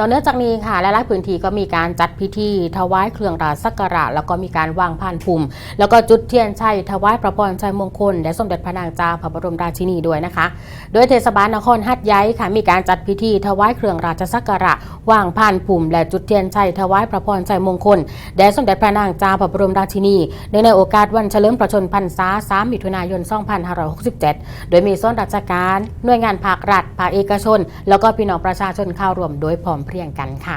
ต่อเนื่องจากนี้ค่ะหลายๆพื้นที่ก็มีการจัดพิธีถวายเครื่องราชสักการะแล้วก็มีการวางพานภูมิแล้วก็จุดเทียนชัยถวายพระพรชัยมงคลแด่สมเด็จพระนางเจ้าพระบรมราชินีด้วยนะคะ โดยเทศบาลนครหัดใหญ่ค่ะมีการจัดพิธีถวายเครื่องราชสักการะวางพานภูมิและจุดเทียนชัยถวายพระพรชัยมงคลแด่สมเด็จพระนางเจ้าพระบรมราชินีเนื่องในโอกาสวันเฉลิมพระชนมพรรษา 3 มิถุนายน 2567 โดยมีส่วนราชการหน่วยงานภาครัฐภาคเอกชน แล้วก็พี่น้องประชาชนเข้าร่วมโดยพร้อมเพรียงกันค่ะ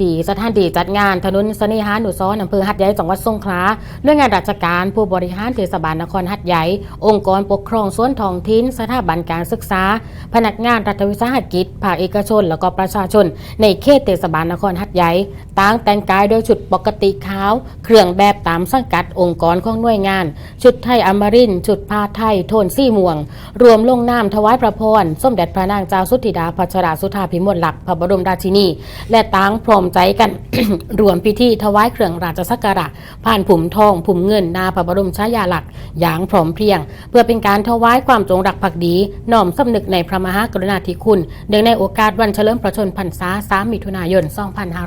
ที่สถานที่จัดงานถนนสนิหาหนุซ้อนอำเภอหัดใหญ่จังหวัดสงขลาหน่วยงานราชการผู้บริหารเทศบาลนครหัดใหญ่ องค์กรปกครองส่วนท้องถิ่นสถาบันการศึกษา พนักงานรัฐวิสาหกิจภาคเอกชน แล้วก็ประชาชน ในเขตเทศบาลนครหัดใหญ่ต่างแต่งกายโดยชุดปกติขาว เครื่องแบบตามสังกัดองค์กรของหน่วยงาน ชุดไทยอมรินทร์ชุดผ้าไทยโทนสีม่วง รวมลงนามถวายพระพรสมเด็จพระนางเจ้าสุธิดาพัชราสุธาพิมลหลักพระบรมราชินีและต่างพร้อมใจกัน รวมพิธีถวายเครื่องราชสักการะผ่านผุมทองผุมเงินนาพระบรมชายาลักษณ์อย่างพร้อมเพรียง เพื่อเป็นการถวายความจงรักภักดีน้อมสำนึกในพระมหากรุณาธิคุณเนื่องในโอกาสวันเฉลิมพระชนพรรษา 3 มิถุนายน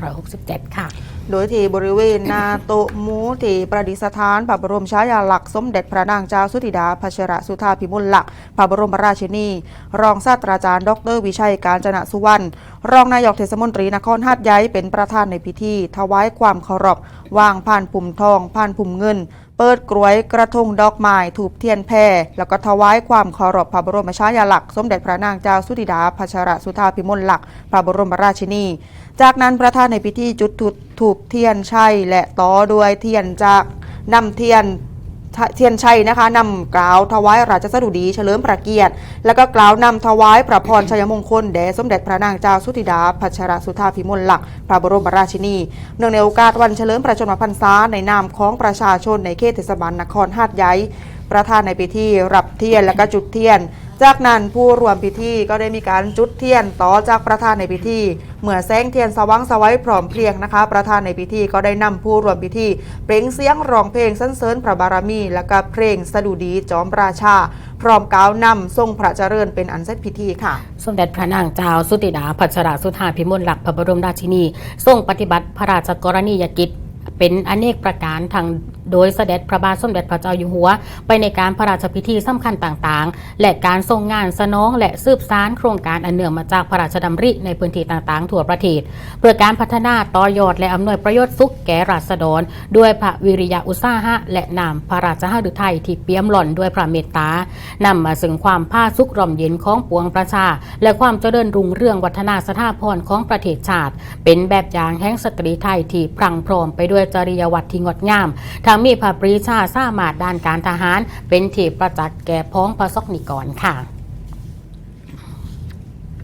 2567 ค่ะ โดยที่บริเวณนาโตะหมูที่ประดิษฐานพระบรมฉายาลักษณ์สมเด็จพระนางเจ้าสุธิดาพัชรสุธาพิมลลักษณ์พระบรมราชินี รองศาสตราจารย์ ดร วิชัยการจนะสุวรรณรองนายกเทศมนตรีนครหาดใหญ่เป็นประธานในพิธี ถวายความเคารพวางผ่านปุ่มทองผ่านปุ่มเงิน เปิดกล้วยกระทงดอกไม้ถูกเทียนแพรแล้วก็ถวายความเคารพพระบรมชายาลักษณ์สมเด็จพระนางเจ้าสุธิดาพัชรสุธาพิมลหลัก พระบรมราชินี จากนั้นประธานในพิธีจุดถูถูกเทียนชัยและต่อด้วยเทียนจากนำเทียน เทียนชัยนะคะนำกล่าวถวายราชสดุดีเฉลิมพระเกียรติ แล้วก็กล่าวนำถวายพระพรชัยมงคลแด่สมเด็จพระนางเจ้าสุธิดาพัชรสุธาภิมลหลัก พระบรมราชินี เนื่องในโอกาสวันเฉลิมพระชนมพรรษาในนามของประชาชนในเขตเทศบาลนครหาดใหญ่ประธานในพิธีรับเทียนและก็จุดเทียน จากนั้นผู้รวมพิธีก็ได้มีการจุดเทียนต่อจากประธานในพิธีเมื่อแสงเทียนสว่างสวัยพร้อมเพรียงนะคะ ประธานในพิธีก็ได้นำผู้รวมพิธีเปล่งเสียงร้องเพลงสรรเสริญพระบารมี และก็เพลงสดุดีจอมราชา พร้อมกล่าวนำทรงพระเจริญเป็นอันเสร็จพิธีค่ะ สมเด็จพระนางเจ้าสุติดาพัชราสุธาพิมลหลักพระบรมราชินี ทรงปฏิบัติพระราชกรณียกิจเป็นอเนกประการทาง โดยเสด็จพระบาทสมเด็จพระเจ้าอยู่หัว ไปในการพระราชพิธีสำคัญต่างๆ และการทรงงานสนองและสืบสานโครงการอันเนื่องมาจากพระราชดำริในพื้นที่ต่างๆ ทั่วประเทศ เพื่อการพัฒนาต่อยอดและอำนวยประโยชน์สุขแก่ราษฎร ด้วยพระวิริยะอุตสาหะ และนามพระราชหฤทัยที่เปี่ยมหล่อนด้วยพระเมตตานำมาซึ่งความภาสุขร่มเย็นของปวงประชา และความเจริญรุ่งเรืองวัฒนาสถาพรของประเทศชาติ เป็นแบบอย่างแห่งสตรีไทยที่พรั่งพร้อมไปด้วยจริยวัตรที่งดงามทั้งมีพระปรีชาสามารถด้านการทหารเป็นที่ประจักษ์แก่พ้องพระสกนิกรค่ะ